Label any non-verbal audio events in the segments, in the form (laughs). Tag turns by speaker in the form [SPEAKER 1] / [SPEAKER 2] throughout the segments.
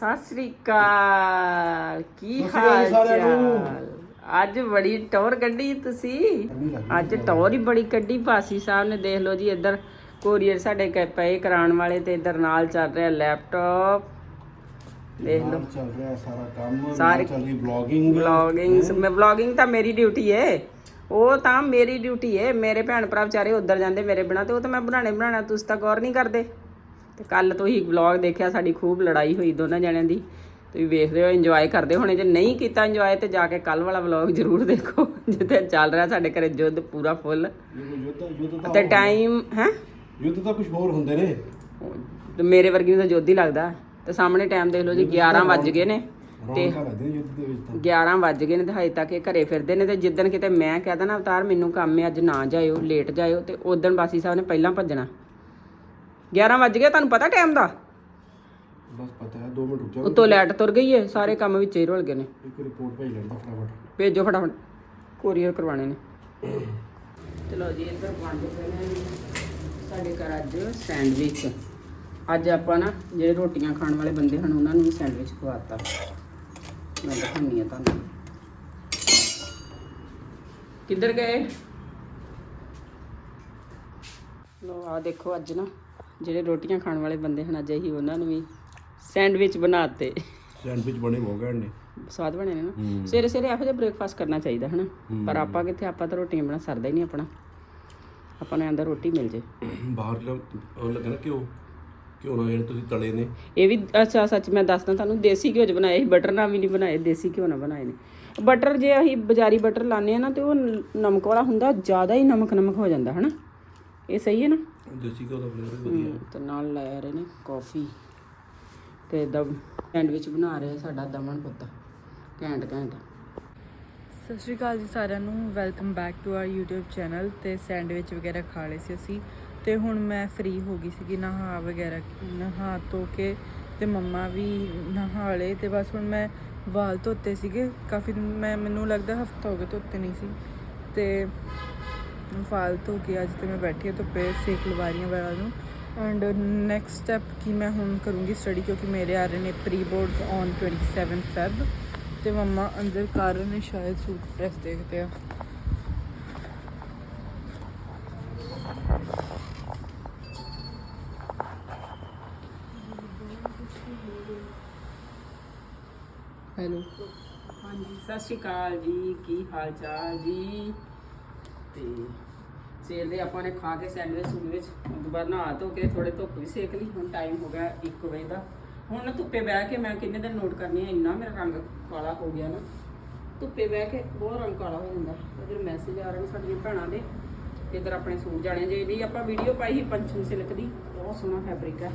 [SPEAKER 1] ਸਤਿ ਸ੍ਰੀ ਅਕਾਲ ਕੀ
[SPEAKER 2] ਸਤਿ ਸ੍ਰੀ ਅਕਾਲ
[SPEAKER 1] ਹਾਲ
[SPEAKER 2] ਜੀ ਸਾਰਿਆਂ ਨੂੰ।
[SPEAKER 1] ਚਾਲ? ਅੱਜ ਬੜੀ ਟੌਰ ਕੱਢੀ ਤੁਸੀਂ। ਅੱਜ ਟੌਰ ਹੀ ਬੜੀ ਕੱਢੀ। ਭਾਸੀ ਸਾਹਿਬ ਨੇ ਦੇਖ ਲਓ ਜੀ ਇੱਧਰ ਕੋਰੀਅਰ ਸਾਡੇ ਕ- ਪਏ ਕਰਾਉਣ ਵਾਲੇ ਤੇ ਇੱਧਰ ਨਾਲ ਚੱਲ ਰਿਹਾ ਲੈਪਟਾਪ। ਦੇਖ ਲਓ।
[SPEAKER 2] ਚੱਲ ਰਿਹਾ ਸਾਰਾ ਕੰਮ
[SPEAKER 1] ਸਾਰੀ-
[SPEAKER 2] ਨਾਲ ਚੱਲ ਰਹੀ ਵਲੌਗਿੰਗ
[SPEAKER 1] ਵਲੌਗਿੰਗ ਮੈਂ ਵਲੌਗਿੰਗ ਤਾਂ ਮੇਰੀ ਡਿਊਟੀ ਏ। ਉਹ ਤਾਂ ਮੇਰੀ ਡਿਊਟੀ ਏ। ਮੇਰੇ ਭੈਣ ਭਰਾ ਵਿਚਾਰੇ ਉੱਧਰ ਜਾਂਦੇ ਮੇਰੇ ਬਿਨਾ ਤੇ ਉਹ ਤਾਂ ਮੈਂ ਬਣਾਣੇ ਬਣਾਣਾ ਤੁਸੀਂ ਤਾਂ ਗੌਰ ਨਹੀਂ ਕਰਦੇ। ਤੇ ਕੱਲ ਤੁਸੀਂ ਵਲੌਗ ਦੇਖਿਆ ਸਾਡੀ ਖੂਬ ਲੜਾਈ ਹੋਈ ਦੋਨਾਂ ਜਣਿਆਂ ਦੀ। ਤੁਸੀਂ ਵੇਖਦੇ ਹੋ ਇੰਜੋਏ ਕਰਦੇ ਹੋਣੇ। ਜੇ ਨਹੀਂ ਕੀਤਾ ਇੰਜੋਏ ਤੇ ਜਾ ਕੇ ਕੱਲ ਵਾਲਾ ਵਲੌਗ ਜ਼ਰੂਰ ਦੇਖੋ। ਜਿੱਥੇ ਚੱਲ ਰਿਹਾ ਸਾਡੇ ਘਰੇ ਯੁੱਧ ਪੂਰਾ ਫੁੱਲ
[SPEAKER 2] ਤਾਂ
[SPEAKER 1] ਟਾਈਮ ਹੈ?
[SPEAKER 2] ਯੁੱਧ ਤਾਂ ਕੁਝ ਹੋਰ ਹੁੰਦੇ ਨੇ।
[SPEAKER 1] ਤੇ ਮੇਰੇ ਵਰਗੀ ਨੂੰ ਤਾਂ ਯੁੱਧ ਹੀ ਲੱਗਦਾ। ਤੇ ਸਾਹਮਣੇ ਟਾਈਮ ਦੇਖ ਲਓ ਜੀ 11 ਵੱਜ ਗਏ ਨੇ। ਤੇ
[SPEAKER 2] ਰੌਣਕਾਂ ਲੱਗਦੀਆਂ ਯੁੱਧ ਦੇ ਵਿੱਚ ਤਾਂ।
[SPEAKER 1] 11 ਵੱਜ ਗਏ ਨੇ ਤੇ ਹਜੇ ਤੱਕ ਇਹ ਘਰੇ ਫਿਰਦੇ ਨੇ। ਤੇ ਜਿੱਦਣ ਕਿਤੇ ਮੈਂ ਕਹਿ ਦੇਣਾ ਅਵਤਾਰ ਮੈਨੂੰ ਕੰਮ ਹੈ ਅੱਜ ਨਾ ਜਾਇਓ ਲੇਟ ਜਾਇਓ। ਤੇ ਉਦੋਂ ਬਾਸੀ ਸਾਹਿਬ ਨੇ ਪਹਿਲਾਂ ਭੱਜਣਾ। 11 ਵੱਜ ਗਏ ਤੁਹਾਨੂੰ ਪਤਾ ਟਾਈਮ ਦਾ?
[SPEAKER 2] ਬਸ ਪਤਾ ਹੈ 2 ਮਿੰਟ ਰੁਕ ਜਾਓ।
[SPEAKER 1] ਉੱਤੋਂ ਲਾਈਟ ਤੁਰ ਗਈ ਏ ਸਾਰੇ ਕੰਮ ਵਿੱਚ ਹੀ ਰੁਲ ਗਏ ਨੇ।
[SPEAKER 2] ਇੱਕ ਰਿਪੋਰਟ ਭੇਜ ਲੈਂਦਾ ਫਟਾਫਟ।
[SPEAKER 1] ਭੇਜੋ ਫਟਾਫਟ ਕੋਰੀਅਰ ਕਰਵਾਣੇ ਨੇ। ਚਲੋ ਜੀ ਇੱਧਰ ਬਣ ਗਏ ਨੇ। ਸਾਡੇ ਘਰ ਅੱਜ ਸੈਂਡਵਿਚ ਅੱਜ ਆਪਾਂ ਨਾ ਜਿਹੜੇ ਰੋਟੀਆਂ ਖਾਣ ਵਾਲੇ ਬੰਦੇ ਹਨ ਉਹਨਾਂ ਨੂੰ ਵੀ ਸੈਂਡਵਿਚ ਖਵਾਤਾ। ਮੈਂ ਦਿਖਾਉਂਦੀ ਆ ਤੁਹਾਨੂੰ। ਕਿੱਧਰ ਗਏ? ਲੋ ਆ ਦੇਖੋ ਅੱਜ ਨਾ ਜਿਹੜੇ ਰੋਟੀਆਂ ਖਾਣ ਵਾਲੇ ਬੰਦੇ ਹਨ ਅੱਜ ਅਸੀਂ ਉਹਨਾਂ ਨੂੰ ਵੀ ਸੈਂਡਵਿਚ ਬਣਾਤੇ।
[SPEAKER 2] ਸੈਂਡਵਿਚ ਬਣੇ ਹੋ ਗਏ ਨੇ।
[SPEAKER 1] ਸਵਾਦ ਬਣੇ ਨੇ ਨਾ। ਸਵੇਰੇ ਸਵੇਰੇ ਇਹੋ ਜਿਹਾ ਬ੍ਰੇਕਫਾਸਟ ਕਰਨਾ ਚਾਹੀਦਾ ਹਨਾ। ਪਰ ਆਪਾਂ ਕਿੱਥੇ ਆਪਾਂ ਤਾਂ ਰੋਟੀਆਂ ਬਣਾ ਸਰਦਾ ਹੀ ਨਹੀਂ ਆਪਣਾ। ਆਪਾਂ ਨੂੰ ਅੰਦਰ ਰੋਟੀ ਮਿਲ ਜੇ।
[SPEAKER 2] ਬਾਹਰ ਲ- ਉਹ ਲੱਗਾ ਨਾ ਘਿਓ। ਨਾਲ ਜਿਹੜੇ ਤੁਸੀਂ ਤਲੇ ਨੇ।
[SPEAKER 1] ਇਹ ਵੀ ਅੱਛਾ ਸੱਚ ਮੈਂ ਦੱਸਦਾ ਤੁਹਾਨੂੰ ਦੇਸੀ ਘਿਓ ਚ ਬਣਾਏ ਸੀ ਬਟਰ ਨਾਲ ਵੀ ਨਹੀਂ ਬਣਾਏ ਦੇਸੀ ਘਿਓ ਨਾਲ ਬਣਾਏ ਨੇ। ਬਟਰ ਜੇ ਅਸੀਂ ਬਾਜ਼ਾਰੀ ਬਟਰ ਲਾਉਂਦੇ ਆ ਨਾ ਤੇ ਉਹ ਨਮਕ ਵਾਲਾ ਹੁੰਦਾ ਜ਼ਿਆਦਾ ਹੀ ਨਮਕ ਨਮਕ ਹੋ ਜਾਂਦਾ ਹਨਾ। ਇਹ ਸਹੀ ਹੈ ਨਾ?
[SPEAKER 2] ਦੇਸੀ ਘਿਓ ਦਾ ਫਲੇਵਰ ਵਧੀਆ।
[SPEAKER 1] ਹਮ, ਤੇ ਨਾਲ ਲੈ ਰਹੇ ਨੇ ਕਾਫੀ ਤੇ ਦਮ ਸੈਂਡਵਿਚ ਬਣਾ ਰਿਹਾ ਸਾਡਾ ਦਮਨ ਪੁੱਤ। ਘੈਂਟ ਘੈਂਟ।
[SPEAKER 3] ਸਤਿ ਸ਼੍ਰੀ ਅਕਾਲ ਜੀ ਸਾਰਿਆਂ ਨੂੰ। Welcome back to our YouTube channel ਤੇ ਸੈਂਡਵਿਚ ਵਗੈਰਾ ਖਾ ਲਏ ਸੀ ਅਸੀਂ। ਤੇ ਹੁਣ ਮੈਂ ਫ੍ਰੀ ਹੋ ਗਈ ਸੀਗੀ ਨਹਾ ਵਗੈਰਾ ਨਹਾ ਧੋ ਕੇ ਤੇ ਮੰਮਾ ਵੀ ਨਹਾ ਲਏ। ਤੇ ਬਸ ਹੁਣ ਮੈਂ ਵਾਲ ਧੋਤੇ ਸੀਗੇ। ਕਾਫੀ ਦਿਨ ਮੈਂ ਮੈਨੂੰ ਲੱਗਦਾ ਹਫਤਾ ਹੋ ਗਿਆ ਧੋਤੇ ਨਹੀਂ ਸੀ। ਤੇ ਫਾਲਤੂ ਧੋ ਕੇ ਅੱਜ ਤੇ ਮੈਂ ਬੈਠੀ ਹਾਂ ਧੁੱਪੇ ਸੇਕ ਲਵਾ ਰਹੀ ਹਾਂ ਵਾਲਾਂ ਨੂੰ। ਐਂਡ ਨੈਕਸਟ ਸਟੈਪ ਕੀ ਮੈਂ ਹੁਣ ਕਰੂੰਗੀ ਸਟੱਡੀ ਕਿਉਂਕਿ ਮੇਰੇ ਆ ਰਹੇ ਨੇ ਪ੍ਰੀ ਬੋਰਡਸ ਔਨ 27 ਫੈਬ ਤੇ ਮੰਮਾ ਅੰਦਰ ਕਰ ਰਹੇ ਨੇ ਸ਼ਾਇਦ ਸੂਟ ਪ੍ਰੈਸ ਦੇਖਦੇ ਆ।
[SPEAKER 1] ਹੈਲੋ ਹਾਂਜੀ, ਸਤਿ ਸ਼੍ਰੀ ਅਕਾਲ ਜੀ, ਕੀ ਹਾਲ ਚਾਲ ਜੀ? ਤੇ ਸਵੇਰ ਦੇ ਆਪਾਂ ਨੇ ਖਾ ਕੇ ਸੈਂਡਵਿਚ ਸੂਡਵਿਚ ਦੁਬਾਰਾ ਨਹਾ ਧੋ ਕੇ ਥੋੜੇ ਧੁੱਪ ਵੀ ਸੇਕ ਲਈ, ਹੁਣ ਟਾਈਮ ਹੋ ਗਿਆ 1 ਵਜੇ ਦਾ। ਹੁਣ ਨਾ ਧੁੱਪੇ ਬਹਿ ਕੇ ਮੈਂ ਕਿੰਨੇ ਦਿਨ ਨੋਟ ਕਰਨੀ ਹੈ ਇੰਨਾ ਮੇਰਾ ਰੰਗ ਕਾਲਾ ਹੋ ਗਿਆ ਨਾ। ਧੁੱਪੇ ਬਹਿ ਕੇ ਬਹੁਤ ਰੰਗ ਕਾਲਾ ਹੋ ਜਾਂਦਾ। ਇਧਰ ਮੈਸੇਜ ਆ ਰਹੇ ਨੇ ਸਾਡੀਆਂ ਭੈਣਾਂ ਦੇ, ਇਧਰ ਆਪਣੇ ਸੂਟ ਜਾਣੇ ਜੇ ਨਹੀਂ ਆਪਾਂ ਵੀਡੀਓ ਪਾਈ ਸੀ ਪੰਚਮ ਸਿਲਕ ਦੀ, ਬਹੁਤ ਸੋਹਣਾ ਫੈਬਰਿਕ ਹੈ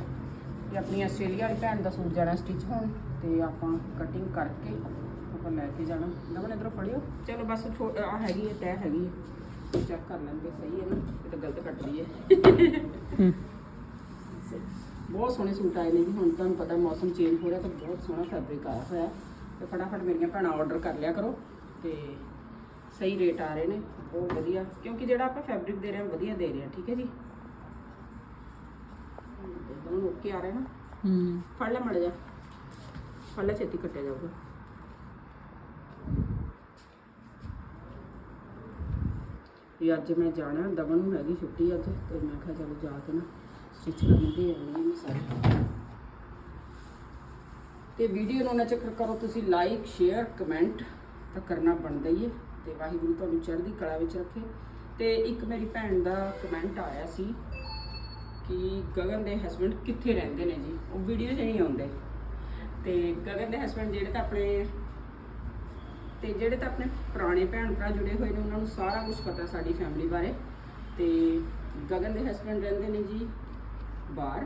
[SPEAKER 1] ਇਹ ਆਪਣੀ ਆਸਟ੍ਰੇਲੀਆ ਵਾਲੀ ਭੈਣ ਦਾ ਸੂਟ ਜਾਣਾ ਸਟਿਚ ਹੋਣ, ਤੇ ਆਪਾਂ ਕਟਿੰਗ ਕਰਕੇ ਆਪਾਂ ਲੈ ਕੇ ਜਾਣਾ। ਨਵਨ ਇਧਰੋਂ ਫੜਿਓ। ਚਲੋ ਬਸ ਆ ਹੈਗੀ ਹੈ, ਤੈਅ ਹੈਗੀ ਹੈ। ਚੈੱਕ ਕਰ ਲੈਂਦੇ ਸਹੀ ਹੈ ਨਾ ਇਹ ਤਾਂ ਗਲਤ ਕੱਟ ਰਹੀ ਹੈ ਬਹੁਤ ਸੋਹਣੇ ਸੂਟ ਆਏ ਨੇ ਜੀ ਹੁਣ ਤੁਹਾਨੂੰ ਪਤਾ ਮੌਸਮ ਚੇਂਜ ਹੋ ਰਿਹਾ ਤਾਂ ਬਹੁਤ ਸੋਹਣਾ ਫੈਬਰਿਕ ਆਇਆ ਹੋਇਆ। ਹੈ ਤੇ ਫਟਾਫਟ ਮੇਰੀਆਂ ਭੈਣਾਂ ਆਰਡਰ ਕਰ ਲਿਆ ਕਰੋ ਤੇ ਸਹੀ ਰੇਟ ਆ ਰਹੇ ਨੇ ਬਹੁਤ ਵਧੀਆ। ਕਿਉਂਕਿ ਜਿਹੜਾ ਆਪਾਂ ਫੈਬਰਿਕ ਦੇ ਰਹੇ ਹਾਂ ਵਧੀਆ ਦੇ ਰਹੇ ਹਾਂ ਠੀਕ ਹੈ ਜੀ? ਦੋਨੋਂ ਓਕੇ ਆ ਰਹੇ ਨਾ?
[SPEAKER 3] ਹੂੰ।
[SPEAKER 1] ਫੜ ਲੈ ਮੜ ਜਾ ਫੜ ਲੈ ਛੇਤੀ ਕੱਟਿਆ ਜਾਊਗਾ। ਵੀ ਅੱਜ ਮੈਂ ਜਾਣਾ ਦਮਨ ਨੂੰ ਹੈਗੀ ਛੁੱਟੀ ਅੱਜ, ਤੇ ਮੈਂ ਕਿਹਾ ਚਲੋ ਜਾ ਕੇ ਨਾ ਸਟਿਚ ਕਰਨ ਦੇ ਆਉਣੀ ਹੈ ਸਾਰੇ। ਤੇ ਵੀਡੀਓ ਨੂੰ ਨਾ ਚੱਕਰ ਕਰੋ, ਤੁਸੀਂ ਲਾਈਕ ਸ਼ੇਅਰ ਕਮੈਂਟ ਤਾਂ ਕਰਨਾ ਬਣਦਾ ਹੀ ਹੈ, ਤੇ ਵਾਹਿਗੁਰੂ ਤੁਹਾਨੂੰ ਚੜ੍ਹਦੀ ਕਲਾ ਵਿੱਚ ਰੱਖੇ। ਤੇ ਇੱਕ ਮੇਰੀ ਭੈਣ ਦਾ ਕਮੈਂਟ ਆਇਆ ਸੀ ਕਿ ਗਗਨ ਦੇ ਹਸਬੰਡ ਕਿੱਥੇ ਰਹਿੰਦੇ ਨੇ ਜੀ? ਉਹ ਵੀਡੀਓ 'ਚ ਨਹੀਂ ਆਉਂਦੇ। ਤੇ ਗਗਨ ਦੇ ਹਸਬੰਡ ਜਿਹੜੇ ਤਾਂ ਆਪਣੇ ਤੇ ਜਿਹੜੇ ਤਾਂ ਆਪਣੇ ਪੁਰਾਣੇ ਭੈਣ ਭਰਾ ਜੁੜੇ ਹੋਏ ਨੇ, ਉਹਨਾਂ ਨੂੰ ਸਾਰਾ ਕੁਝ ਪਤਾ ਸਾਡੀ ਫੈਮਿਲੀ ਬਾਰੇ। ਤੇ ਗਗਨ ਦੇ ਹਸਬੰਡ ਰਹਿੰਦੇ ਨੇ ਜੀ ਬਾਹਰ,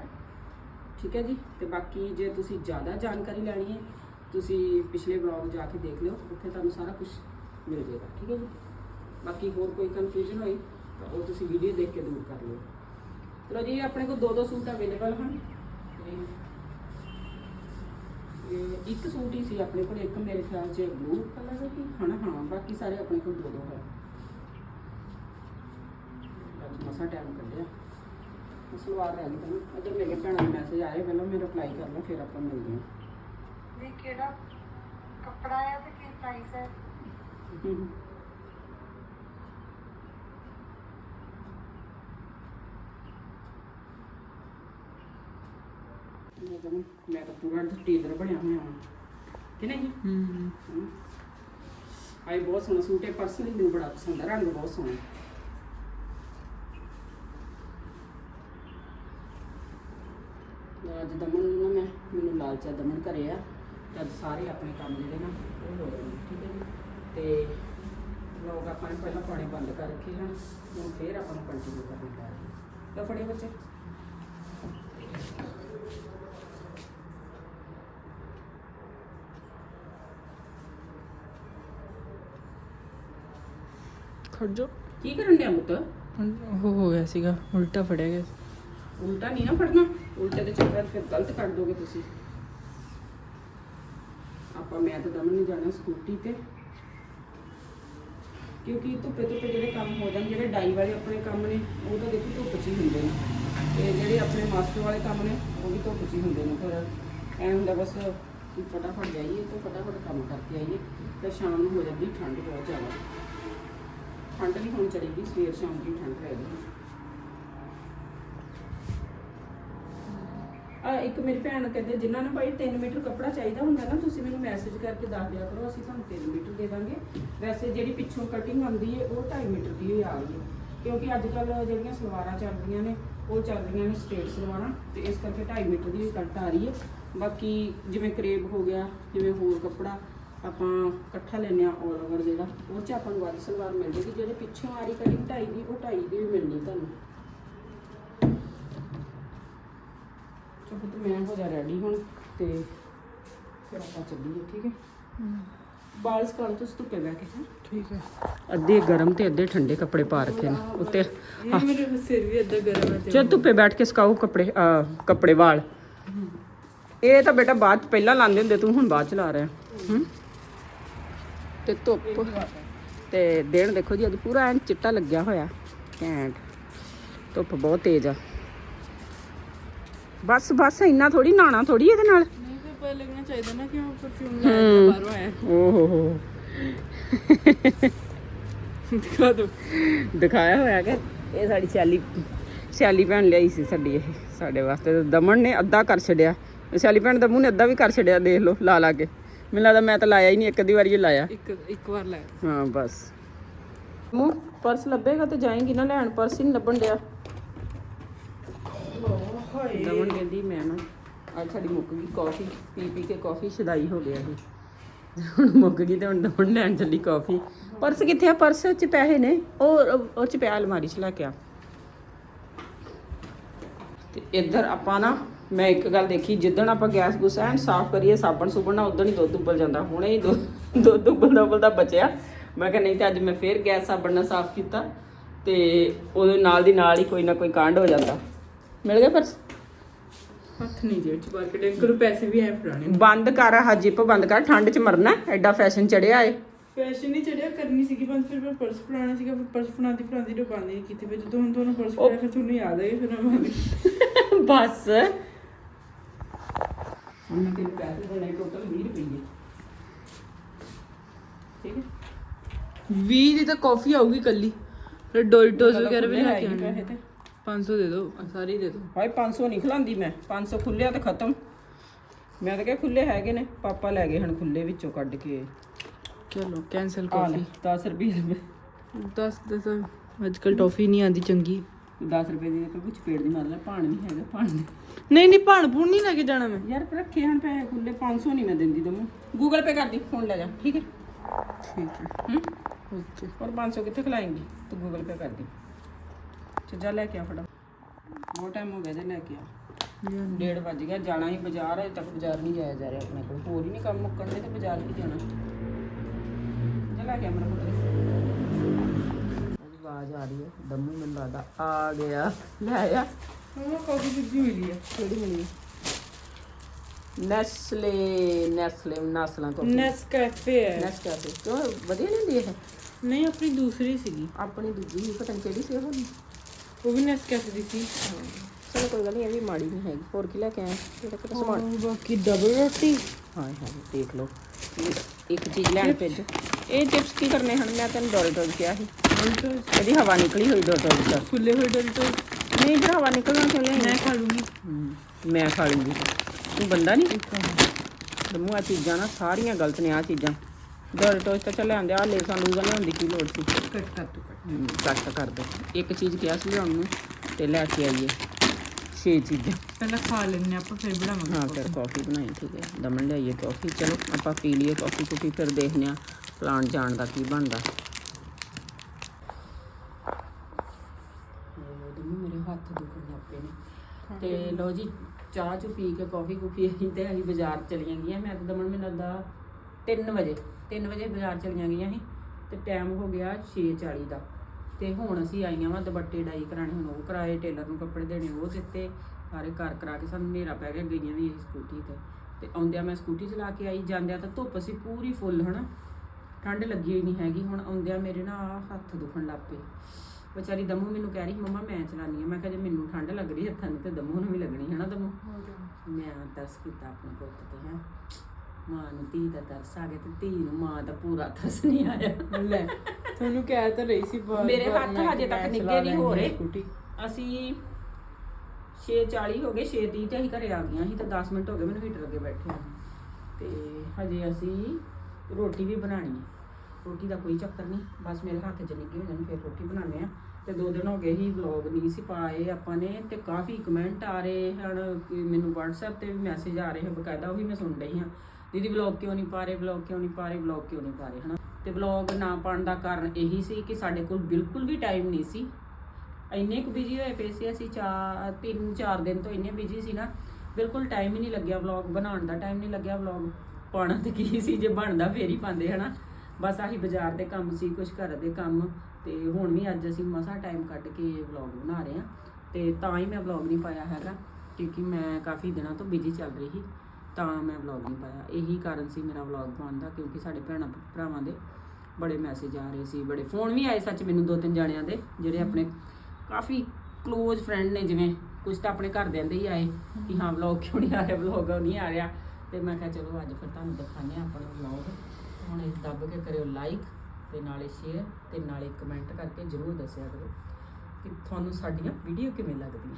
[SPEAKER 1] ਠੀਕ ਹੈ ਜੀ? ਤੇ ਬਾਕੀ ਜੇ ਤੁਸੀਂ ਜ਼ਿਆਦਾ ਜਾਣਕਾਰੀ ਲੈਣੀ ਹੈ, ਤੁਸੀਂ ਪਿਛਲੇ ਵਲੌਗ ਜਾ ਕੇ ਦੇਖ ਲਿਓ, ਉੱਥੇ ਤੁਹਾਨੂੰ ਸਾਰਾ ਕੁਝ ਮਿਲ ਜਾਏਗਾ, ਠੀਕ ਹੈ ਜੀ? ਬਾਕੀ ਹੋਰ ਕੋਈ ਕਨਫਿਊਜ਼ਨ ਹੋਈ, ਤਾਂ ਉਹ ਤੁਸੀਂ ਵੀਡੀਓ ਦੇਖ ਕੇ ਦੂਰ ਕਰ ਲਿਓ। ਚਲੋ ਜੀ, ਆਪਣੇ ਕੋਲ ਦੋ ਦੋ ਸੂਟ ਅਵੇਲੇਬਲ ਹਨ। ਤੇ ਇੱਕ ਸੂਟ ਹੀ ਸੀ ਆਪਣੇ ਕੋਲ ਇੱਕ ਮੇਰੇ ਖਿਆਲ 'ਚ ਬਲੂ ਕਲਰ ਦਾ ਸੀ ਹਨਾ ਹਾਂ ਬਾਕੀ ਸਾਰੇ ਆਪਣੇ ਕੋਲ ਦੋ ਦੋ ਹੈ। ਅੱਜ ਮਸਾ ਟਾਈਮ ਕੱਢਿਆ। ਸਲਵਾਰ ਰਹਿ ਗਈ ਤਾਂ ਇੱਧਰ ਮੇਰੇ ਭੈਣਾਂ ਦੇ ਮੈਸੇਜ ਆਏ ਪਹਿਲਾਂ ਮੈਂ ਰਿਪਲਾਈ ਕਰ ਲਾਂ ਫਿਰ ਆਪਾਂ ਮਿਲਦੇ ਹਾਂ।
[SPEAKER 4] ਵੀ ਕਿਹੜਾ ਕੱਪੜਾ ਹੈ ਤੇ ਕੀ ਪ੍ਰਾਈਸ ਹੈ।
[SPEAKER 1] ਮੈਂ ਤਾਂ ਮੈਂ ਤਾਂ ਪੂਰਾ ਟੇਲਰ ਬਣਿਆ ਹੋਇਆ ਹਾਂ ਕਿ ਨਹੀਂ?
[SPEAKER 3] ਹੂੰ।
[SPEAKER 1] ਹਮ। ਆਈ ਬਹੁਤ ਸੋਹਣਾ ਸੂਟ ਹੈ ਪਰਸਨਲੀ ਮੈਨੂੰ ਬੜਾ ਪਸੰਦ ਹੈ ਰੰਗ ਬਹੁਤ ਸੋਹਣਾ ਹੈ। ਤੇ ਅੱਜ ਦਮਨ ਨੂੰ ਨਾ ਮੈਂ ਮੈਨੂੰ ਲਾਲਚਾ ਦਮਨ ਘਰੇ ਆ ਤੇ ਅੱਜ ਸਾਰੇ ਆਪਣੇ ਕੰਮ ਜਿਹੜੇ ਨਾ ਉਹ ਹੋ ਨੇ ਠੀਕ ਹੈ ਜੀ? ਤੇ ਲੋਕ ਆਪਾਂ ਨੇ ਪਹਿਲਾਂ ਪਾਣੀ ਬੰਦ ਕਰ ਰੱਖੇ ਹਨ ਹੁਣ ਫੇਰ ਆਪਾਂ ਨੂੰ ਕੰਟੀਨਿਊ ਕਰਨਾ ਰਿਹਾ ਲਓ ਫੜਿਓ ਬੱਚੇ।
[SPEAKER 3] ਖੜ ਜਾ
[SPEAKER 1] ਕੀ ਕਰਨ ਡਿਆ ਮੁੱਤ
[SPEAKER 3] ਉਹ ਹੋ ਗਿਆ ਸੀਗਾ ਉਲਟਾ ਫੜਿਆ ਗਿਆ
[SPEAKER 1] ਉਲਟਾ ਨਹੀਂ ਨਾ ਫੜਨਾ? ਉਲਟੇ ਦੇ ਚੱਕਰ ਫਿਰ ਗਲਤ ਕਰ ਦੋਗੇ ਤੁਸੀਂ। ਆਪਾਂ ਮੈਂ ਤਾਂ ਦਮਨ ਨਹੀਂ ਜਾਣਾ ਸਕੂਟੀ ਤੇ। ਕਿਉਂਕਿ ਧੁੱਪੇ ਧੁੱਪੇ ਜਿਹੜੇ ਕੰਮ ਹੋ ਜਾਣ ਜਿਹੜੇ ਡਾਈ ਵਾਲੇ ਆਪਣੇ ਕੰਮ ਨੇ ਉਹ ਤਾਂ ਦੇਖੋ ਧੁੱਪ 'ਚ ਹੀ ਹੁੰਦੇ ਨੇ। ਤੇ ਜਿਹੜੇ ਆਪਣੇ ਮਾਸਟਰ ਵਾਲੇ ਕੰਮ ਨੇ ਉਹ ਵੀ ਧੁੱਪ 'ਚ ਹੀ ਹੁੰਦੇ ਨੇ। ਪਰ ਐਂ ਹੁੰਦਾ ਬਸ ਫਟਾਫਟ ਜਾਈਏ ਤੇ ਫਟਾਫਟ ਕੰਮ ਕਰਕੇ ਆਈਏ ਤੇ ਸ਼ਾਮ ਨੂੰ ਹੋ ਜਾਂਦੀ ਠੰਡ ਬਹੁਤ ਜ਼ਿਆਦਾ। ਠੰਡ ਨਹੀਂ ਹੁਣ ਚੜੇਗੀ ਸਵੇਰ ਸ਼ਾਮ ਦੀ ਠੰਡ ਰਹੇਗੀ ਆ ਇੱਕ ਮੇਰੀ ਭੈਣ ਕਹਿੰਦੇ ਜਿਨ੍ਹਾਂ ਨੂੰ ਭਾਈ 3 ਮੀਟਰ ਕੱਪੜਾ ਚਾਹੀਦਾ ਹੁੰਦਾ ਨਾ, ਤੁਸੀਂ ਮੈਨੂੰ ਮੈਸੇਜ ਕਰਕੇ ਦੱਸ ਦਿਆ ਕਰੋ, ਅਸੀਂ ਤੁਹਾਨੂੰ 3 ਮੀਟਰ ਦੇ ਦਾਂਗੇ। ਵੈਸੇ ਜਿਹੜੀ ਪਿੱਛੋਂ ਕਟਿੰਗ ਆਉਂਦੀ ਹੈ ਉਹ 2.5 ਮੀਟਰ ਦੀ ਹੀ ਆ ਗਈ। ਕਿਉਂਕਿ ਅੱਜ ਕੱਲ ਜਿਹੜੀਆਂ ਸਲਵਾਰਾਂ ਚੱਲ ਰਹੀਆਂ ਨੇ, ਉਹ ਚੱਲ ਰਹੀਆਂ ਨੇ ਸਟ੍ਰੇਟ ਸਲਵਾਰਾਂ, ਤੇ ਇਸ ਕਰਕੇ 2.5 ਮੀਟਰ ਦੀ ਕੱਟ ਆ ਰਹੀ ਹੈ ਬਾਕੀ ਜਿਵੇਂ ਕਰੇਬ ਹੋ ਗਿਆ, ਜਿਵੇਂ ਹੋਰ ਕੱਪੜਾ ਆਪਾਂ ਇਕੱਠਾ ਲੈਨੇ ਆ ਆਲ ਓਵਰ ਜਿਹੜਾ ਉਹ ਚ ਆਪਾਂ ਨੂੰ ਵਾਲੀ ਸਲਵਾਰ ਮਿਲ ਜੇਗੀ ਜਿਹੜੇ ਪਿੱਛੋਂ ਆ ਰਹੀ ਕਟਿੰਗ 2.5 ਦੀ ਉਹ 2.5 ਦੀ ਵੀ ਮਿਲਣੀ ਤੁਹਾਨੂੰ। ਚਲੋ ਤੇ ਮੈਂ ਹੋ ਜਾ ਰੈਡੀ ਹੁਣ ਤੇ ਫਿਰ ਆਪਾਂ ਚੱਲੀਏ ਠੀਕ ਹੈ? ਬਾਲ ਸਕਾਲ ਤੁਸੀਂ ਧੁੱਪੇ ਬਹਿ ਕੇ?
[SPEAKER 3] ਠੀਕ ਹੈ।
[SPEAKER 1] ਅੱਧੇ ਗਰਮ ਤੇ ਅੱਧੇ ਠੰਡੇ ਕੱਪੜੇ ਪਾ ਰੱਖੇ ਨੇ ਉੱਤੇ।
[SPEAKER 3] ਇਹ ਮੇਰੇ ਸਿਰ ਵੀ ਅੱਧਾ ਗਰਮ ਹੈ ਤੇ
[SPEAKER 1] ਚਲ ਧੁੱਪੇ ਬੈਠ ਕੇ ਸੁਕਾਓ ਕੱਪੜੇ ਕੱਪੜੇ ਵਾਲ। ਇਹ ਤਾਂ ਬੇਟਾ ਬਾਅਦ ਚ ਪਹਿਲਾਂ ਲਾਉਂਦੇ ਹੁੰਦੇ ਤੂੰ ਹੁਣ ਬਾਅਦ ਚ ਲਾ ਰਿਹਾ। ਹੂੰ ਤੇ ਧੁੱਪ। ਤੇ ਦਿਨ ਦੇਖੋ ਜੀ ਅੱਜ ਪੂਰਾ ਐਨ ਚਿੱਟਾ ਲੱਗਿਆ ਹੋਇਆ ਘੈਂਟ। ਧੁੱਪ ਬਹੁਤ ਤੇਜ਼ ਆ। ਬਸ ਬਸ ਇੰਨਾ ਥੋੜੀ ਨਾਣਾ ਥੋੜੀ ਇਹਦੇ ਨਾਲ?
[SPEAKER 3] ਨਹੀਂ ਫਿਰ ਪਤਾ ਲੱਗਣਾ ਚਾਹੀਦਾ ਨਾ ਕਿ ਉਹ ਪਰਫਿਊਮ ਲਾਇਆ ਬਾਹਰੋਂ ਆਇਆ।
[SPEAKER 1] ਓ ਹੋ ਹੋ
[SPEAKER 3] ਦਿਖਾ ਦੋ
[SPEAKER 1] ਦਿਖਾਇਆ ਹੋਇਆ ਕਿ ਇਹ ਸਾਡੀ ਸਿਆਲੀ ਸਿਆਲੀ ਭੈਣ ਲਿਆਈ ਸੀ ਸਾਡੀ ਇਹ ਸਾਡੇ ਵਾਸਤੇ। ਦਮਨ ਨੇ ਅੱਧਾ ਕਰ ਛੱਡਿਆ। ਸਿਆਲੀ ਭੈਣ ਦਾ ਮੂੰਹ ਨੇ ਅੱਧਾ ਵੀ ਕਰ ਛੱਡਿਆ ਦੇਖ ਲਓ ਲਾ ਲਾ ਕੇ। ਮੈਨੂੰ ਲੱਗਦਾ ਮੈਂ ਤਾਂ ਲਾਇਆ ਹੀ ਨਹੀਂ ਇੱਕ ਅੱਧੀ ਵਾਰੀ ਹੀ ਲਾਇਆ।
[SPEAKER 3] ਇੱਕ ਇੱਕ ਵਾਰ ਲਾਇਆ।
[SPEAKER 1] ਹਾਂ ਬਸ। ਮੂੰਹ ਪਰਸ ਲੱਭੇਗਾ ਤੇ ਜਾਏਂਗੀ ਨਾ ਲੈਣ ਪਰਸ ਹੀ ਨਹੀਂ ਲੱਭਣ ਡਿਆ। ਦਮਨ ਕਹਿੰਦੀ ਮੈਂ ਨਾ ਅੱਜ ਸਾਡੀ ਮੁੱਕ ਗਈ ਕਾਫੀ ਪੀ ਪੀ ਕੇ ਕਾਫੀ ਛਦਾਈ ਹੋ ਗਿਆ ਸੀ। ਹੁਣ ਮੁੱਕ ਗਈ ਤੇ ਹੁਣ ਦਮਨ ਲੈਣ ਚੱਲੀ ਕਾਫੀ ਪਰਸ ਕਿੱਥੇ ਆ? ਪਰਸ ਚ ਪੈਸੇ ਨੇ। ਉਹ ਉਹ ਚ ਪਿਆ ਅਲਮਾਰੀ ਚ ਲੈ ਕੇ ਆ। ਤੇ ਇੱਧਰ ਆਪਾਂ ਨਾ ਮੈਂ ਇੱਕ ਗੱਲ ਦੇਖੀ ਜਿੱਦਣ ਆਪਾਂ ਗੈਸ ਗੁੱਸ ਐਨ ਸਾਫ਼ ਕਰੀਏ ਸਾਬਣ ਸੁਬਣ ਨਾਲ ਉਦੋਂ ਹੀ ਦੁੱਧ ਉਬਲ ਜਾਂਦਾ ਹੁਣੇ ਹੀ ਦੁੱਧ ਉਬਲਦਾ ਉਬਲਦਾ ਬਚਿਆ। ਮੈਂ ਕਿਹਾ ਨਹੀਂ ਤੇ ਅੱਜ ਮੈਂ ਫੇਰ ਗੈਸ ਸਾਬਣ ਨਾਲ ਸਾਫ਼ ਕੀਤਾ ਤੇ ਉਹਦੇ ਨਾਲ ਦੀ ਨਾਲ ਹੀ ਕੋਈ ਨਾ ਕੋਈ ਕਾਂਡ ਹੋ ਜਾਂਦਾ। ਮਿਲ ਗਿਆ ਪਰਸ?
[SPEAKER 3] ਹੱਥ ਨਹੀਂ ਜੇਬ ਚ ਪਾ ਕੇ ਡੈਂਕ ਨੂੰ ਪੈਸੇ ਵੀ ਐ ਫੜਾਣੇ
[SPEAKER 1] ਬੰਦ ਕਰ ਆਹ ਜਿੱਪ ਬੰਦ ਕਰ ਠੰਡ ਚ ਮਰਨਾ ਐਡਾ ਫੈਸ਼ਨ ਚੜਿਆ ਏ।
[SPEAKER 3] ਫੈਸ਼ਨ ਨਹੀਂ ਚੜਿਆ ਕਰਨੀ ਸੀਗੀ ਬੰਦ ਫਿਰ ਮੈਂ ਪਰਸ ਫੜਾਉਣਾ ਸੀਗਾ ਫਿਰ ਪਰਸ ਫੜਾਉਂਦੀ ਫੜਾਉਂਦੀ ਜੋ ਬੰਦ ਨਹੀਂ ਕੀਤੀ ਫਿਰ ਜਦੋਂ ਹੁਣ ਤੁਹਾਨੂੰ ਪਰਸ ਫੜਾਇਆ ਫਿਰ ਤੁਹਾਨੂੰ ਯਾਦ ਫਿਰ ਮੈਂ (laughs) ਬੰਦ
[SPEAKER 1] ਬਸ। ਹੁਣ ਮੈਂ ਤੈਨੂੰ ਪੈਸੇ ਦੇਣੇ ਟੋਟਲ 20 ਰੁਪਏ ਠੀਕ ਹੈ?
[SPEAKER 3] 20 ਦੀ ਤਾਂ ਕਾਫੀ ਆਊਗੀ ਕੱਲੀ ਫਿਰ ਡੋਰੀਟੋਸ ਵਗੈਰਾ ਵੀ ਲੈ ਕੇ ਆਉਣੇ
[SPEAKER 1] ਪੈਸੇ ਤੇ।
[SPEAKER 3] 500 ਦੇ ਦਿਓ ਸਾਰੇ ਦੇ ਦਿਓ।
[SPEAKER 1] ਭਾਈ 500 ਨਹੀਂ ਖਲਾਂਦੀ ਮੈਂ। 500 ਖੁੱਲਿਆ ਤੇ ਖਤਮ। ਮੈਂ ਤਾਂ ਕਿਹਾ ਖੁੱਲੇ ਹੈਗੇ ਨੇ ਪਾਪਾ ਲੈ ਗਏ ਹਨ ਖੁੱਲੇ ਵਿੱਚੋਂ ਕੱਢ ਕੇ।
[SPEAKER 3] ਚਲੋ ਕੈਨਸਲ ਕਾਫੀ
[SPEAKER 1] 10 ਰੁਪਏ ਦੇ
[SPEAKER 3] 10 10 ਅੱਜ ਕੱਲ ਟੌਫੀ ਨਹੀਂ ਆਂਦੀ ਚੰਗੀ।
[SPEAKER 1] 10 ਰੁਪਏ ਦੀ ਤਾਂ ਕੁਝ ਪੇੜ ਦੀ ਮਾਰ ਲੈ ਭਾਣ ਵੀ ਹੈਗਾ ਭਾਣ ਦੇ।
[SPEAKER 3] ਨਹੀਂ ਨਹੀਂ ਭਾਣ ਭੂਣ ਨਹੀਂ ਲੈ ਕੇ ਜਾਣਾ ਮੈਂ।
[SPEAKER 1] ਯਾਰ ਰੱਖੇ ਹਨ ਪੈਸੇ ਖੁੱਲੇ 500 ਨਹੀਂ ਮੈਂ ਦਿੰਦੀ ਤੈਨੂੰ। ਗੂਗਲ ਪੇ ਕਰਦੀ ਫੋਨ ਲੈ ਜਾ ਠੀਕ ਹੈ?
[SPEAKER 3] ਠੀਕ ਹੈ।
[SPEAKER 1] ਹੂੰ?
[SPEAKER 3] ਓਕੇ।
[SPEAKER 1] ਔਰ 500 ਕਿੱਥੇ ਖਲਾਏਂਗੀ? ਤੂੰ ਗੂਗਲ ਪੇ ਕਰ ਦੇ ਚੱਲ ਜਾ ਲੈ ਕੇ ਆ ਫੜਾ ਬਹੁਤ ਟਾਈਮ ਹੋ ਗਿਆ ਜੇ ਲੈ ਕੇ ਆ। ਡੇਢ ਵੱਜ ਗਿਆ ਜਾਣਾ ਹੀ ਬਾਜ਼ਾਰ ਅਜੇ ਤੱਕ ਬਾਜ਼ਾਰ ਨਹੀਂ ਜਾਇਆ ਜਾ ਰਿਹਾ ਆਪਣੇ ਕੋਲ। ਹੋਰ ਹੀ ਨਹੀਂ ਕੰਮ ਮੁੱਕਣ ਦੇ ਤੇ ਬਾਜ਼ਾਰ ਵੀ ਜਾਣਾ। ਜਾ ਲੈ ਕੇ ਆ ਮੇਰਾ ਪੁੱਤਰ ਆਵਾਜ਼ ਆ ਰਹੀ ਹੈ। ਦਮੂ ਮੈਨੂੰ ਲੱਗਦਾ ਆ ਗਿਆ। ਲੈ ਆ।
[SPEAKER 3] ਹਾਂ ਕਾਫੀ ਦੂਜੀ ਮਿਲੀ ਹੈ
[SPEAKER 1] ਕਿਹੜੀ ਮਿਲੀ ਨੈਸਲੇ ਨੈਸਲੇ ਨਸਲਾਂ ਤੋਂ।
[SPEAKER 3] ਨੈਸਕੈਫੇ ਹੈ।
[SPEAKER 1] ਨੈਸਕੈਫੇ। ਕਿਉਂ? ਵਧੀਆ ਨਹੀਂ ਹੁੰਦੀ ਇਹ?
[SPEAKER 3] ਨਹੀਂ ਆਪਣੀ ਦੂਸਰੀ ਸੀਗੀ।
[SPEAKER 1] ਆਪਣੀ ਦੂਜੀ ਸੀ, ਪਤਾ ਨਹੀਂ ਕਿਹੜੀ ਸੀ ਉਹ
[SPEAKER 3] ਉਹ ਵੀ ਨੈਸਕੈਫੇ ਦੀ ਸੀ।
[SPEAKER 1] ਚਲੋ ਕੋਈ ਗੱਲ ਨਹੀਂ ਇਹ ਵੀ ਮਾੜੀ ਨਹੀਂ ਹੈਗੀ। ਹੋਰ ਕੀ ਲੈ ਕੇ ਆਏ ਕਿਹੜਾ ਕਿਹੜਾ ਸਮਾਨ
[SPEAKER 3] ਬਾਕੀ ਡਬਲ ਰੋਟੀ।
[SPEAKER 1] ਹਾਏ ਹਾਏ ਦੇਖ ਲਓ। ਇੱਕ ਚੀਜ਼ ਲੈਣ ਭੇਜ। ਇਹ ਚਿਪਸ ਕੀ ਕਰਨੇ ਹਨ ਮੈਂ ਤੈਨੂੰ ਡੋਰੇਟੋਸ ਕਿਹਾ ਸੀ।
[SPEAKER 3] ਡੋਰੀਟੋਸ
[SPEAKER 1] ਇਹਦੀ ਹਵਾ ਨਿਕਲੀ ਹੋਈ ਡੋਰੇਟੋਸ ਦਾ
[SPEAKER 3] ਫੁੱਲੇ ਹੋਏ ਡੋਰੀਟੋਸ
[SPEAKER 1] ਨਹੀਂ ਇਧਰ ਹਵਾ ਨਿਕਲਣਾ ਲਿਆਈ
[SPEAKER 3] ਮੈਂ ਖਾ ਲੂੰਗੀ।
[SPEAKER 1] ਮੈਂ ਖਾ ਲੂੰਗੀ। ਤੂੰ ਬੰਦਾ ਨਹੀਂ। ਦਮੂ ਆ ਚੀਜ਼ਾਂ ਨਾ ਸਾਰੀਆਂ ਗਲਤ ਨੇ ਆ ਚੀਜ਼ਾਂ। ਡੋਰੇਟੋਸ ਤਾਂ ਚੱਲ ਆਂਦੇ ਆ ਲੈ ਸਾਨੂੰ ਉਹਦਾ ਲਿਆਉਣ ਦੀ ਕੀ ਲੋੜ ਸੀ?
[SPEAKER 3] ਕੱਟ ਕਰ ਤੂੰ ਕੱਟ
[SPEAKER 1] ਹਮ, ਕਰ ਦੋ। ਇੱਕ ਚੀਜ਼ ਕਿਹਾ ਸੀ ਲਿਆਉਣ ਨੂੰ ਤੇ ਲੈ ਕੇ ਆਈਏ। ਛੇ ਚੀਜ਼ਾਂ।
[SPEAKER 3] ਪਹਿਲਾਂ ਖਾ ਲੈਣੇ ਆਪਾਂ ਫਿਰ ਬਣਾਵਾਂਗੇ
[SPEAKER 1] ਹਾਂ ਫਿਰ ਕਾਫੀ ਬਣਾਈ ਠੀਕ ਹੈ। ਦਮਨ ਲਿਆਈਏ ਕਾਫੀ ਚਲੋ ਆਪਾਂ ਪੀ ਲਈਏ ਕਾਫੀ ਕੁਫੀ ਫਿਰ ਦੇਖਦੇ ਆ ਪਲਾਨ ਜਾਣ ਦਾ ਕੀ ਬਣਦਾ। ਮੇਰੇ ਹੱਥ ਦੁਖਣ ਲੱਗ ਪਏ ਨੇ। ਤੇ ਲੋ ਜੀ ਚਾਹ ਚੁ ਪੀ ਕੇ ਕਾਫੀ ਕੁਫੀ ਅਸੀਂ ਤੇ ਅਸੀਂ ਬਾਜ਼ਾਰ ਚਲੀਆਂ ਗਈਆਂ। ਮੈਂ ਤਾਂ ਦਮਨ ਮੈਨੂੰ ਲੱਗਦਾ 3 ਵਜੇ 3 ਵਜੇ ਬਾਜ਼ਾਰ ਚਲੀਆਂ ਗਈਆਂ ਸੀ ਤੇ ਟਾਈਮ ਹੋ ਗਿਆ 6:40 ਦਾ। ਤੇ ਹੁਣ ਅਸੀਂ ਆਈਆਂ ਵਾਂ ਦੁਪੱਟੇ ਡਾਈ ਕਰਾਣੇ ਹੁਣ ਉਹ ਕਰਾਏ ਟੇਲਰ ਨੂੰ ਕੱਪੜੇ ਦੇਣੇ ਉਹ ਦਿੱਤੇ। ਸਾਰੇ ਕਰ ਕਰਾ ਕੇ ਸਾਨੂੰ ਹਨੇਰਾ ਪੈ ਗਿਆ ਗਈਆਂ ਵੀ ਅਸੀਂ ਸਕੂਟੀ ਤੇ। ਤੇ ਆਉਂਦਿਆਂ ਮੈਂ ਸਕੂਟੀ ਚਲਾ ਕੇ ਆਈ ਜਾਂਦਿਆਂ ਤਾਂ ਧੁੱਪ ਸੀ ਪੂਰੀ ਫੁੱਲ ਹਨਾ। ਠੰਡ ਲੱਗੀ ਹੋਈ ਨਹੀਂ ਹੈਗੀ ਹੁਣ ਆਉਂਦਿਆਂ ਮੇਰੇ ਨਾ ਹੱਥ ਦੁਖਣ ਲੱਗ ਪਏ। ਵਿਚਾਰੀ ਦਮੂ ਮੈਨੂੰ ਕਹਿ ਰਹੀ ਮੰਮਾ ਮੈਂ ਚਲਾਨੀ ਆ। ਮੈਂ ਕਿਹਾ ਜੇ ਮੈਨੂੰ ਠੰਡ ਲੱਗ ਰਹੀ ਹੱਥਾਂ ਨੂੰ ਤੇ ਦਮੂ ਨੂੰ ਵੀ ਲੱਗਣੀ ਹੈ ਨਾ ਦਮੂ। ਮੈਂ ਤਰਸ ਕੀਤਾ ਆਪਣੇ ਪੁੱਤ ਤੇ ਹੈ। ਮਾਂ ਨੂੰ ਧੀ ਦਾ ਤਰਸ ਆ ਗਿਆ ਤੇ ਧੀ ਨੂੰ ਮਾਂ ਦਾ ਪੂਰਾ ਤਰਸ ਨਹੀਂ ਆਇਆ।
[SPEAKER 3] ਲੈ ਤੁਹਾਨੂੰ ਕਹਿ ਤਾਂ ਰਹੀ ਸੀ
[SPEAKER 1] ਮੇਰੇ ਹੱਥ ਹਜੇ ਤੱਕ
[SPEAKER 3] ਚਲਾ
[SPEAKER 1] ਨਹੀਂ ਹੋ ਰਹੇ। ਅਸੀਂ 6:40 ਹੋ ਗਏ 6:30 ਤੇ ਅਸੀਂ ਘਰੇ ਆ ਗਈਆਂ ਸੀ ਤੇ 10 ਮਿੰਟ ਹੋ ਗਏ ਮੈਨੂੰ ਹੀਟਰ ਅੱਗੇ ਬੈਠੇ ਤੇ ਹਜੇ ਅਸੀਂ ਰੋਟੀ ਵੀ ਬਣਾਣੀ ਹੈ ਰੋਟੀ ਦਾ ਕੋਈ ਚੱਕਰ ਨਹੀਂ। ਬਸ ਮੇਰੇ ਹੱਥ 'ਚ ਨਿੱਘੇ ਹੋ ਜਾਣ ਫਿਰ ਰੋਟੀ ਬਣਾਉਂਦੇ ਆ। ਤੇ ਦੋ ਦਿਨ ਹੋ ਗਏ ਹੀ ਵਲੌਗ ਨਹੀਂ ਸੀ ਪਾਏ ਆਪਾਂ ਨੇ, ਤੇ ਕਾਫੀ ਕਮੈਂਟ ਆ ਰਹੇ ਹਨ ਕਿ ਮੈਨੂੰ WhatsApp ਤੇ ਵੀ ਮੈਸੇਜ ਆ ਰਹੇ ਹਨ, ਬਕਾਇਦਾ ਉਹ ਵੀ ਮੈਂ ਸੁਣ ਰਹੀ ਹਾਂ। ਦੀਦੀ ਵਲੌਗ ਕਿਉਂ ਨਹੀਂ ਪਾ ਰਹੇ ਵਲੌਗ ਕਿਉਂ ਨਹੀਂ ਪਾ ਰਹੇ ਵਲੌਗ ਕਿਉਂ ਨਹੀਂ ਪਾ ਰਹੇ, ਹਨਾ? ਤੇ ਵਲੌਗ ਨਾ ਪਾਉਣ ਦਾ ਕਾਰਨ ਇਹੀ ਸੀ ਕਿ ਸਾਡੇ ਕੋਲ ਬਿਲਕੁਲ ਵੀ ਟਾਈਮ ਨਹੀਂ ਸੀ। ਇੰਨੇ ਕੁ ਬਿਜ਼ੀ ਹੋਏ ਪਏ ਸੀ ਅਸੀਂ, ਚਾਰ, ਤਿੰਨ, ਚਾਰ ਦਿਨ ਤੋਂ ਇੰਨੇ ਬਿਜ਼ੀ ਸੀ ਨਾ। ਬਿਲਕੁਲ ਟਾਈਮ ਹੀ ਨਹੀਂ ਲੱਗਿਆ ਵਲੌਗ ਬਣਾਉਣ ਦਾ ਟਾਈਮ ਨਹੀਂ ਲੱਗਿਆ ਵਲੌਗ ਪਾਉਣਾ ਤੇ ਕੀ ਸੀ, ਜੇ ਬਣਦਾ ਫੇਰ ਹੀ ਪਾਉਂਦੇ, ਹਨਾ? ਬਸ ਆਹੀ ਬਾਜ਼ਾਰ ਦੇ ਕੰਮ ਸੀ ਕੁਝ ਘਰ ਦੇ ਕੰਮ ਤੇ ਹੁਣ ਵੀ ਅੱਜ ਅਸੀਂ ਮਸਾ ਟਾਈਮ ਕੱਢ ਕੇ ਵਲੌਗ ਬਣਾ ਰਹੇ ਹਾਂ ਤੇ ਤਾਂ ਹੀ ਮੈਂ ਵਲੌਗ ਨਹੀਂ ਪਾਇਆ ਹੈਗਾ ਕਿਉਂਕਿ ਮੈਂ ਕਾਫੀ ਦਿਨਾਂ ਤੋਂ ਬਿਜ਼ੀ ਚੱਲ ਰਹੀ ਸੀ, ਤਾਂ ਮੈਂ ਵਲੌਗ ਨਹੀਂ ਪਾਇਆ। ਇਹੀ ਕਾਰਨ ਸੀ ਮੇਰਾ ਵਲੌਗ ਪਾਉਣ ਦਾ ਕਿਉਂਕਿ ਸਾਡੇ ਭੈਣਾਂ ਭਰਾਵਾਂ ਦੇ ਬੜੇ ਮੈਸੇਜ ਆ ਰਹੇ ਸੀ, ਬੜੇ ਫੋਨ ਵੀ ਆਏ ਸੱਚ ਮੈਨੂੰ ਦੋ ਤਿੰਨ ਜਾਣਿਆਂ ਦੇ ਜਿਹੜੇ ਆਪਣੇ ਕਾਫੀ ক্লোਜ਼ ਫਰੈਂਡ ਨੇ ਜਿਵੇਂ ਕੁਝ ਤਾਂ ਆਪਣੇ ਘਰ ਦੇ ਅੰਦਰ ਹੀ ਆਏ ਕਿ ਹਾਂ ਵਲੌਗ ਕਿਉਂ ਨਹੀਂ ਆ ਰਿਹਾ ਵਲੌਗ ਨਹੀਂ ਆ ਰਿਹਾ ਤੇ ਮੈਂ ਕਿਹਾ ਚਲੋ ਅੱਜ ਫਿਰ ਤੁਹਾਨੂੰ ਦਿਖਾਉਂਦੇ ਹਾਂ ਆਪਣਾ ਵਲੌਗ ਹੁਣ ਇਹ ਦੱਬ ਕੇ ਕਰਿਓ ਲਾਈਕ ਤੇ ਨਾਲੇ ਸ਼ੇਅਰ ਤੇ ਨਾਲੇ ਕਮੈਂਟ ਕਰਕੇ ਜਰੂਰ ਦੱਸਿਆ ਕਰੋ ਕਿ ਤੁਹਾਨੂੰ ਸਾਡੀਆਂ ਵੀਡੀਓ ਕਿਵੇਂ ਲੱਗਦੀਆਂ।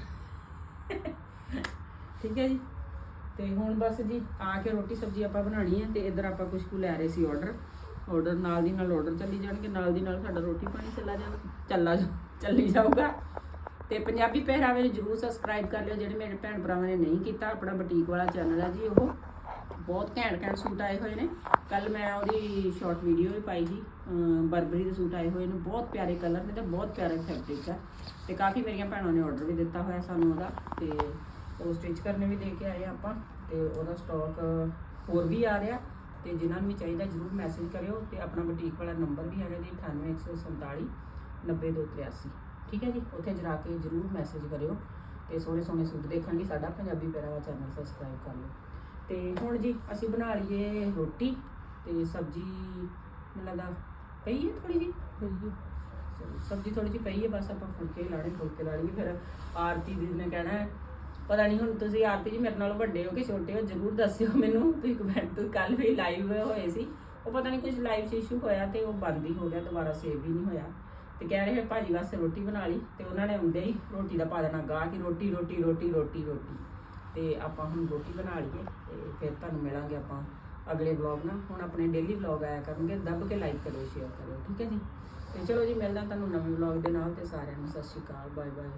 [SPEAKER 1] ਠੀਕ ਹੈ ਜੀ? ਤੇ ਹੁਣ ਬਸ ਜੀ, ਆ ਕੇ ਰੋਟੀ ਸਬਜ਼ੀ ਆਪਾਂ ਬਣਾਣੀ ਹੈ ਤੇ ਇੱਧਰ ਆਪਾਂ ਕੁਝ ਕੁ ਲੈ ਰਹੇ ਸੀ ਆਰਡਰ ਆਰਡਰ ਨਾਲ ਦੀ ਨਾਲ ਆਰਡਰ ਚੱਲੀ ਜਾਣਗੇ, ਨਾਲ ਦੀ ਨਾਲ ਸਾਡਾ ਰੋਟੀ ਪਾਣੀ ਚੱਲਾ ਜਾਣਾ, ਚੱਲਾ ਜਾ- ਚੱਲੀ ਜਾਊਗਾ। ਤੇ ਪੰਜਾਬੀ ਪਹਿਰਾਵੇ ਨੂੰ ਜਰੂਰ ਸਬਸਕ੍ਰਾਈਬ ਕਰ ਲਿਓ, ਜਿਹੜੇ ਮੇਰੇ ਭੈਣ ਭਰਾਵਾਂ ਨੇ ਨਹੀਂ ਕੀਤਾ, ਆਪਣਾ ਬੁਟੀਕ ਵਾਲਾ ਚੈਨਲ ਹੈ ਜੀ ਉਹ। ਬਹੁਤ ਘੈਂਟ ਘੈਂਟ ਸੂਟ ਆਏ ਹੋਏ ਨੇ। ਕੱਲ ਮੈਂ ਉਹਦੀ ਸ਼ਾਰਟ ਵੀਡੀਓ ਵੀ ਪਾਈ ਸੀ। ਬਰਬਰੀ ਦੇ ਸੂਟ ਆਏ ਹੋਏ ਨੇ। ਬਹੁਤ ਪਿਆਰੇ ਕਲਰ ਨੇ ਤੇ ਬਹੁਤ ਪਿਆਰੇ ਫੈਬਰਿਕ ਹੈ ਤੇ ਕਾਫੀ ਮੇਰੀਆਂ ਭੈਣਾਂ ਨੇ ਆਰਡਰ ਵੀ ਦਿੱਤਾ ਹੋਇਆ ਸਾਨੂੰ ਉਹਦਾ। ਤੇ ਉਹ ਸਟਿਚ ਕਰਨੇ ਵੀ ਦੇ ਕੇ ਆਏ ਆ ਆਪਾਂ। ਤੇ ਉਹਦਾ ਸਟਾਕ ਹੋਰ ਵੀ ਆ ਰਿਹਾ। ਤੇ ਜਿਨ੍ਹਾਂ ਨੂੰ ਵੀ ਚਾਹੀਦਾ ਜਰੂਰ ਮੈਸੇਜ ਕਰਿਓ। ਤੇ ਆਪਣਾ ਬੁਟੀਕ ਵਾਲਾ ਨੰਬਰ ਵੀ ਹੈਗਾ ਜੀ 98147 90283 ਠੀਕ ਹੈ ਜੀ? ਉੱਥੇ ਜਰਾ ਕੇ ਜਰੂਰ ਮੈਸੇਜ ਕਰਿਓ। ਤੇ ਸੋਹਣੇ ਸੋਹਣੇ ਸੂਟ ਦੇਖਣ ਲਈ ਸਾਡਾ ਪੰਜਾਬੀ ਪਹਿਰਾਵਾ ਚੈਨਲ ਸਬਸਕ੍ਰਾਈਬ ਕਰ ਲਓ। ਤੇ ਹੁਣ ਜੀ ਅਸੀਂ ਬਣਾ ਲਈਏ ਰੋਟੀ ਤੇ ਸਬਜ਼ੀ ਮੈਨੂੰ ਲੱਗਦਾ ਪਈ ਹੈ ਥੋੜੀ ਜੀ ਸਬਜ਼ੀ ਥੋੜੀ ਜਿਹੀ ਪਈ ਹੈ ਬਸ ਆਪਾਂ ਫੁਲਕੇ ਲਾਣੇ ਫੁਲਕੇ ਲਾ ਲਈਏ ਫਿਰ ਆਰਤੀ ਦੀ ਨੇ ਕਹਿਣਾ ਹੈ, ਪਤਾ ਨਹੀਂ ਹੁਣ ਤੁਸੀਂ ਆਰਤੀ ਜੀ ਮੇਰੇ ਨਾਲੋਂ ਵੱਡੇ ਹੋ ਕਿ ਛੋਟੇ ਹੋ ਜਰੂਰ ਦੱਸਿਓ ਮੈਨੂੰ। ਤੁਸੀਂ ਕਮੈਂਟ ਤੋਂ ਕੱਲ ਵੀ ਲਾਈਵ ਹੋਏ ਸੀ। ਉਹ ਪਤਾ ਨਹੀਂ ਕੁਝ ਲਾਈਵ 'ਚ ਇਸ਼ੂ ਹੋਇਆ ਤੇ ਉਹ ਬੰਦ ਹੀ ਹੋ ਗਿਆ ਦੁਬਾਰਾ ਸੇਵ ਵੀ ਨਹੀਂ ਹੋਇਆ। ਤੇ ਕਹਿ ਰਹੇ ਭਾਜੀ ਵਾਸਤੇ ਰੋਟੀ ਬਣਾ ਲਈ ਤੇ ਉਹਨਾਂ ਨੇ ਹੁੰਦੇ ਹੀ ਰੋਟੀ ਦਾ ਪਾ ਦੇਣਾ ਗਾਹ ਕਿ ਰੋਟੀ ਰੋਟੀ ਰੋਟੀ ਰੋਟੀ ਰੋਟੀ। ਤੇ ਆਪਾਂ ਹੁਣ ਰੋਟੀ ਬਣਾ ਲਈਏ ਤੇ ਫਿਰ ਤੁਹਾਨੂੰ ਮਿਲਾਂਗੇ ਆਪਾਂ ਅਗਲੇ ਵਲੌਗ ਨਾਲ। ਹੁਣ ਆਪਣੇ ਡੇਲੀ ਵਲੌਗ ਆਇਆ ਕਰਨਗੇ, ਦੱਬ ਕੇ ਲਾਈਕ ਕਰਿਓ ਸ਼ੇਅਰ ਕਰਿਓ, ਠੀਕ ਹੈ ਜੀ? ਤੇ ਚਲੋ ਜੀ, ਮਿਲਦਾ ਤੁਹਾਨੂੰ ਨਵੇਂ ਵਲੌਗ ਦੇ ਨਾਲ ਤੇ ਸਾਰਿਆਂ ਨੂੰ ਸਤਿ ਸ਼੍ਰੀ ਅਕਾਲ ਬਾਏ ਬਾਏ